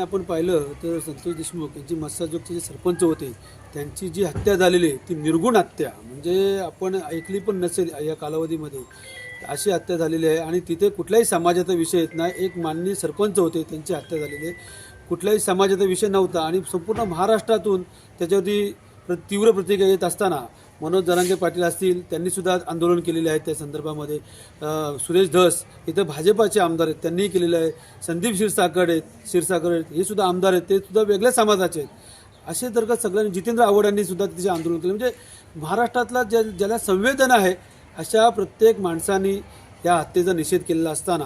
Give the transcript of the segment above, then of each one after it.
आपण पाहिलं तर संतोष देशमुख यांची मत्स्याजोगचे जे सरपंच होते त्यांची जी हत्या झालेली आहे ती निर्गुण हत्या. म्हणजे आपण ऐकली पण नसेल या कालावधीमध्ये. अशी हत्या झालेली आहे आणि तिथे कुठल्याही समाजाचा विषय येत नाही. एक माननीय सरपंच होते त्यांची हत्या झालेली आहे. कुठल्याही समाजाचा विषय नव्हता आणि संपूर्ण महाराष्ट्रातून त्याच्यावरती प्र- तीव्र प्रतिक्रिया येत असताना मनोज जरांगे पाटील असतील त्यांनीसुद्धा आंदोलन केलेले आहे त्या संदर्भामध्ये. सुरेश धस इथं भाजपाचे आमदार आहेत त्यांनीही केलेलं आहे. संदीप क्षीरसागर आहेत क्षीरसागर आहेत हे सुद्धा आमदार आहेत ते सुद्धा वेगळ्या समाजाचे आहेत. असे जर का सगळ्यांनी जितेंद्र आव्हाड सुद्धा तिचे आंदोलन केलं म्हणजे महाराष्ट्रातला ज्या ज्याला संवेदना आहे अशा प्रत्येक माणसांनी या हत्येचा निषेध केलेला असताना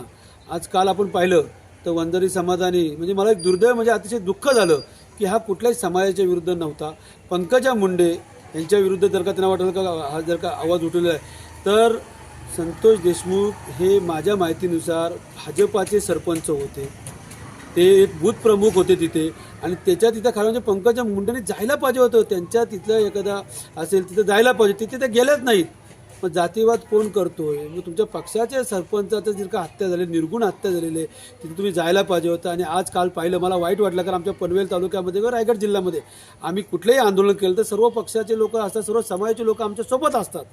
आज काल आपण पाहिलं तर वंजारी समाजाने म्हणजे मला एक दुर्दैव म्हणजे अतिशय दुःख झालं की हा कुठल्याही समाजाच्या विरुद्ध नव्हता. पंकजा मुंडे यांच्या विरुद्ध जर का त्यांना वाटलं का हा जर का आवाज उठवलेला आहे तर संतोष देशमुख हे माझ्या माहितीनुसार भाजपाचे सरपंच होते. ते एक बूथ प्रमुख होते तिथे आणि त्याच्या तिथं खरं म्हणजे पंकजा मुंडेने जायला पाहिजे होतं. त्यांच्या तिथलं एखादा असेल तिथं जायला पाहिजे तिथे ते गेल्याच नाहीत. मग जातीवाद कोण करतोय? मग तुमच्या पक्षाच्या सरपंचाचं जर का हत्या झाली निर्गुण हत्या झालेली आहे तिथे तुम्ही जायला पाहिजे होतं. आणि आज काल पाहिलं मला वाईट वाटलं कारण आमच्या पनवेल तालुक्यामध्ये किंवा रायगड जिल्ह्यामध्ये आम्ही कुठलंही आंदोलन केलं तर सर्व पक्षाचे लोक असतात सर्व समाजाचे लोक आमच्यासोबत असतात.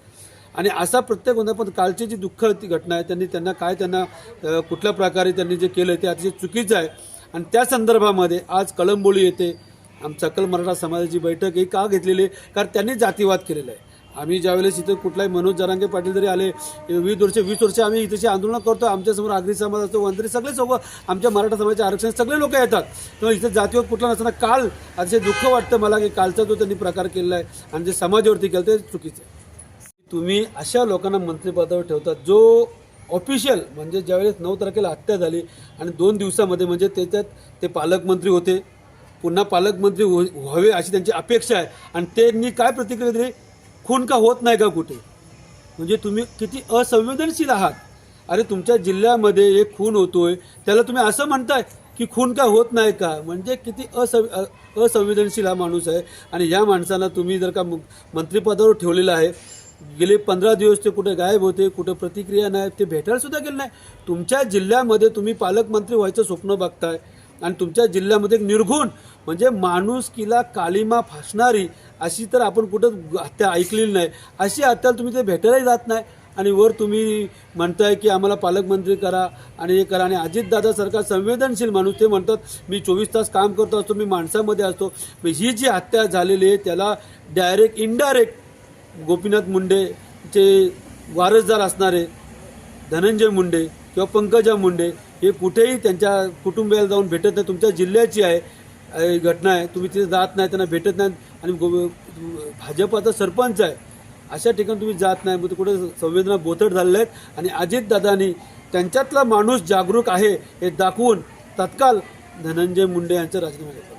आणि असा प्रत्येक होता पण कालची जी दुःख ती घटना आहे त्यांनी त्यांना काय त्यांना कुठल्या प्रकारे त्यांनी जे केलं ते अतिशय चुकीचं आहे. आणि त्या संदर्भामध्ये आज कळंबोली येते आम सकल मराठा समाजाची बैठक ही का घेतलेली आहे? कारण त्यांनी जातीवाद केलेला आहे. आम्ही ज्यावेळेस इथं कुठलाही मनोज जरांगे पाटील जरी आले वीस वर्ष वीस वर्ष आम्ही इथे आंदोलन करतो आमच्यासमोर आगरी समाज असतो वंतरी सगळे सोबत आमच्या मराठा समाजाचे आरक्षण सगळे लोक येतात. तेव्हा इथं जातीवाद कुठला नसताना काल अतिशय दुःख वाटतं मला की कालचा जो त्यांनी प्रकार केलेला आहे आणि जे समाजावरती केलं ते चुकीचं आहे. तुम्ही अशा लोकांना मंत्रिपदावर ठेवतात जो ऑफिशियल म्हणजे ज्यावेळेस नऊ तारखेला हत्या झाली आणि दोन दिवसामध्ये म्हणजे त्याच्यात ते पालकमंत्री होते पुन्हा पालकमंत्री हो-, व्हावे अशी त्यांची अपेक्षा आहे. आणि त्यांनी काय प्रतिक्रिया दिली? खून का होत नाही का कुठे? म्हणजे तुम्ही किती असंवेदनशील आहात. अरे तुमच्या जिल्ह्यामध्ये एक खून होतोय. त्याला तुम्ही असं म्हणताय की खून का होत नाही का? म्हणजे किती असं असंवेदनशील हा माणूस आहे. आणि या माणसाला तुम्ही जर का मु- मंत्रिपदावर ठेवलेलं आहे गेले पंधरा दिवस ते कुठे गायब होते कुठं प्रतिक्रिया नाही ते भेटायलासुद्धा गेलं नाही. तुमच्या जिल्ह्यामध्ये तुम्ही पालकमंत्री व्हायचं स्वप्न बघताय. आणि तुमच्या जिल्ह्यामध्ये एक निर्घुण म्हणजे माणुसकीला कालिमा फासणारी अशी तर आपण कुठं हत्या ऐकलेली नाही. अशी हत्या तुम्ही ते भेटायलाही जात नाही. आणि वर तुम्ही म्हणताय की आम्हाला पालकमंत्री करा आणि हे करा. आणि अजितदादासारखा संवेदनशील माणूस ते म्हणतात मी चोवीस तास काम करतो असतो मी माणसामध्ये असतो. ही जी हत्या झालेली आहे त्याला डायरेक्ट इनडायरेक्ट गोपीनाथ मुंडेचे वारसदार असणारे धनंजय मुंडे किंवा पंकजा मुंडे हे कुठेही त्यांच्या कुटुंबियाला जाऊन भेटत नाही. तुमच्या जिल्ह्याची आहे घटना आहे. तुम्ही तिथे जात नाही त्यांना भेटत नाही. आणि गो भाजपाचा सरपंच आहे. अशा ठिकाणी तुम्ही जात नाही. मग ते कुठे संवेदना बोथट झालेल्या आहेत. आणि अजितदादांनी त्यांच्यातला माणूस जागरूक आहे हे दाखवून तत्काळ धनंजय मुंडे यांचं राजीनामा घेतला